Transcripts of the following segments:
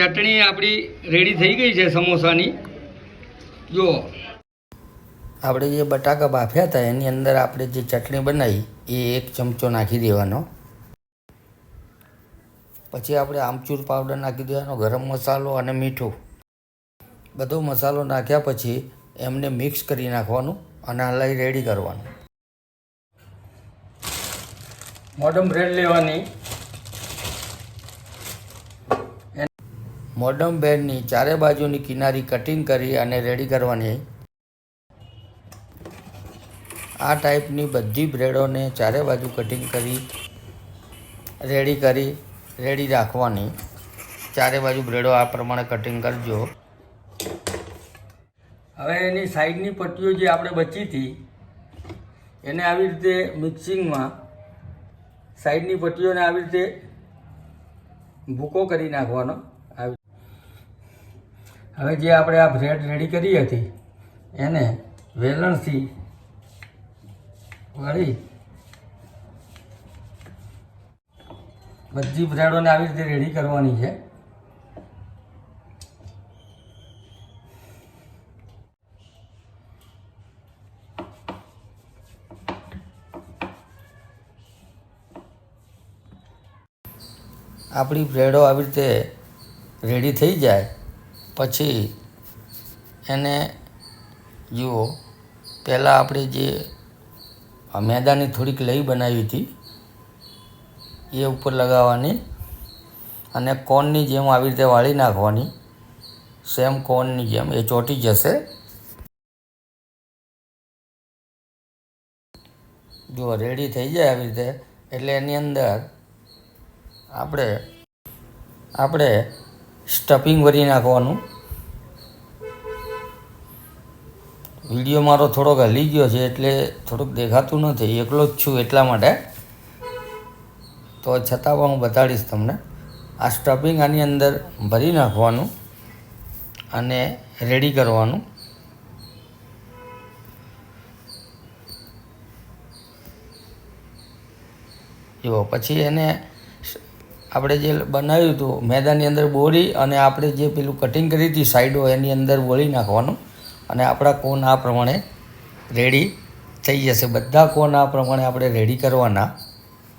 ચટણી આપણી રેડી થઈ ગઈ છે સમોસાની. જો. આપણે જે બટાકા બાફ્યા હતા એની અંદર આપણે જે ચટણી બનાવી એ એક ચમચો નાખી દેવાનો. પછી આપણે આમચૂર પાવડર નાખી દેવાનો ગરમ મસાલો અને મીઠું. બધો મસાલો નાખ્યા પછી એમને મિક્સ કરી નાખવાનું અને હલાઈ રેડી કરવાનું. મોડમ બ્રેડ લેવાની. મોડર્ન બેડની ચારે બાજુની કિનારી કટિંગ કરી અને રેડી કરવાની. આ ટાઈપની બધી બ્રેડોને ચારે બાજુ કટિંગ કરી, રેડી કરી, રેડી રાખવાની. ચારે બાજુ બ્રેડો આ પ્રમાણે કટિંગ કરજો. હવે એની સાઈડની પટ્ટીઓ જે આપણે બચી હતી, એને આવી રીતે મિક્સિંગમાં સાઈડની પટ્ટીઓને આવી રીતે ભૂકો કરી નાખવાનો. હવે જે આપણે આ બ્રેડ રેડી કરી હતી, એને વેલણથી વળી બધી બ્રેડોને આવી રીતે રેડી કરવાની છે. આપણી બ્રેડો આવી રીતે રેડી થઈ જાય. પછી એને જુઓ, પહેલાં આપણે જે મેદાની થોડીક લઈ બનાવી હતી, એ ઉપર લગાવવાની અને કોનની જેમ આવી રીતે વાળી નાખવાની, સેમ કોનની જેમ એ ચોંટી જશે. જો રેડી થઈ જાય આવી રીતે, એટલે એની અંદર આપણે આપણે સ્ટફિંગ ભરી નાખવાનું. વીડિયો મારો થોડોક હલી ગયો છે એટલે થોડુંક દેખાતું નથી. એકલો જ છું એટલા માટે. તો છતાં પણ હું બતાડીશ તમને. આ સ્ટફિંગ આની અંદર ભરી નાખવાનું અને રેડી કરવાનું. જુઓ પછી એને આપણે જે બનાવ્યું હતું મેદાની અંદર બોળી અને આપણે જે પેલું કટિંગ કરી હતી સાઈડો, એની અંદર બોળી નાખવાનું અને આપણા કોન આ પ્રમાણે રેડી થઈ જશે. બધા કોન આ પ્રમાણે આપણે રેડી કરવાના.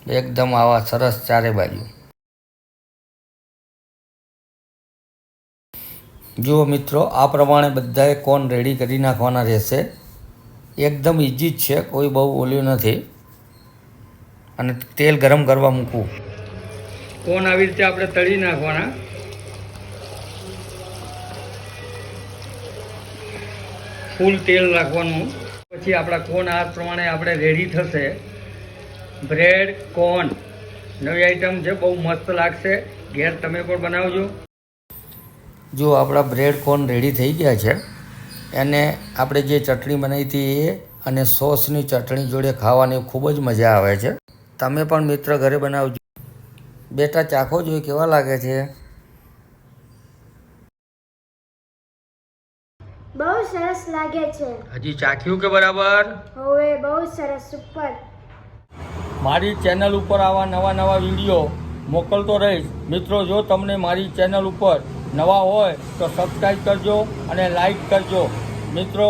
એકદમ આવા સરસ ચારે બાજુ. જુઓ મિત્રો, આ પ્રમાણે બધાએ કોન રેડી કરી નાખવાના રહેશે. એકદમ ઇઝી જ છે, કોઈ બહુ ઓલ્યું નથી. અને તેલ ગરમ કરવા મૂકવું. કોન આવી રીતે આપણે તળી નાખવાના? ફૂલ તેલ નાખવાનું. પછી આપણા કોન આ પ્રમાણે આપણે રેડી થશે. બ્રેડ કોન નવી આઈટમ છે, બહુ મસ્ત લાગશે. ઘેર તમે પણ બનાવજો. જો આપણા બ્રેડ કોન રેડી થઈ ગયા છે, એને આપણે જે ચટણી બનાવી હતી એ અને સોસની ચટણી જોડે ખાવાની ખૂબ જ મજા આવે છે. તમે પણ મિત્ર ઘરે બનાવજો. બેટા ચાખો જોઈએ કેવા લાગે છે? બહુ સરસ લાગે છે. હજી ચાખ્યું કે બરાબર? હવે બહુ સરસ સુપર. મારી ચેનલ ઉપર આવા નવા નવા વીડિયો મોકલતો રહીશ. મિત્રો જો તમને મારી ચેનલ ઉપર નવા હોય તો સબસ્ક્રાઈબ કરજો અને લાઈક કરજો. મિત્રો